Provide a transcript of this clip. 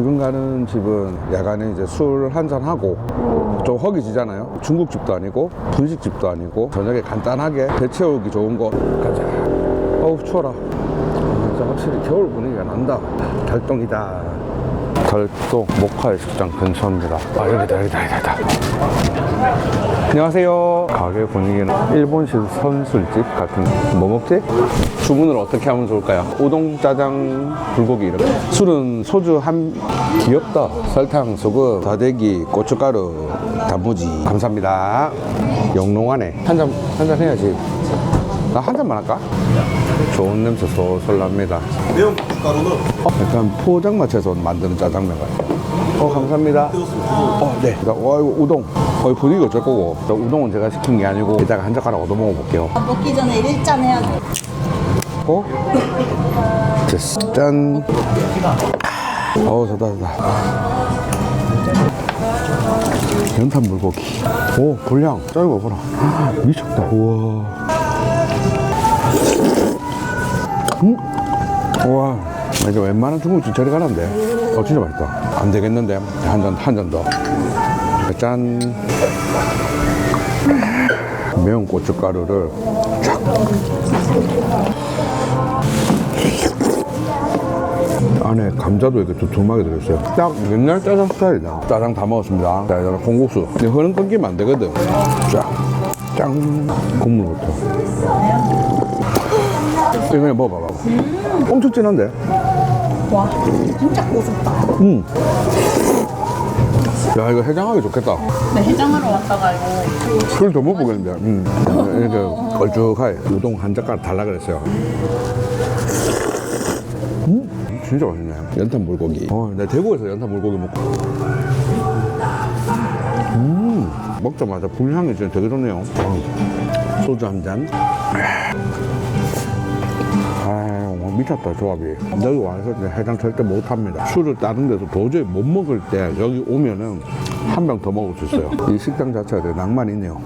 지금 가는 집은 야간에 이제 술 한잔 하고 좀 허기지잖아요. 중국집도 아니고 분식집도 아니고 저녁에 간단하게 배 채우기 좋은 거 가자. 어우 추워라. 확실히 겨울 분위기가 난다. 달동이다. 목화의 식장 근처입니다. 아 여기다 여기다 여기다. 안녕하세요. 가게 분위기는 일본식 선술집 같은 뭐 먹지? 주문을 어떻게 하면 좋을까요? 우동, 짜장, 불고기 이렇게. 술은 소주 한 귀엽다. 설탕, 소금, 다대기, 고춧가루, 단무지. 감사합니다. 영롱하네. 한 잔 한 잔 해야지. 나 한 잔만 할까? 좋은 냄새 솔솔 납니다. 매운 고춧가루는 어, 약간 포장마차에서 만드는 짜장면 같아요. 어, 감사합니다. 어, 네. 그러니까, 어, 이거 우동. 어, 이거 분위기 어쩔 거고. 저 우동은 제가 시킨 게 아니고, 이따가 한 젓가락 얻어 먹어볼게요. 먹기 전에 일잔 해야 돼. 어? 됐어. 짠. 어우, 좋다, 좋다. 연탄 물고기. 오, 불향. 짜이거 봐라. 미쳤다. 우와. 음? 우와. 이제 웬만한 중국집 저리 가는데. 어, 진짜 맛있다. 안 되겠는데. 한 잔, 한 잔 더. 짠. 매운 고춧가루를 착. 안에 감자도 이렇게 두툼하게 들어있어요. 딱 옛날 짜장 스타일이다. 짜장 다 먹었습니다. 자, 이제 콩국수. 근데 흐름 끊기면 안 되거든. 쫙. 짱. 국물부터. 이거 그냥 먹어봐봐. 엄청 진한데? 와, 진짜 고소다. 음. 야, 이거 해장하기 좋겠다. 네, 해장하러 왔다가 이거 술 더 못 보겠는데. 음. 이렇게 걸쭉하게 우동 한 젓가락 달라 그랬어요. 음, 진짜 맛있네. 연탄 물고기. 어, 나 대구에서 연탄 물고기 먹고. 음, 먹자마자 불향이 진짜 되게 좋네요. 어, 소주 한 잔. 아, 미쳤다 조합이. 여기 와서 해장 절대 못 합니다. 술을 다른 데서 도저히 못 먹을 때 여기 오면은 한 병 더 먹을 수 있어요. 이 식당 자체가 되게 낭만이 있네요.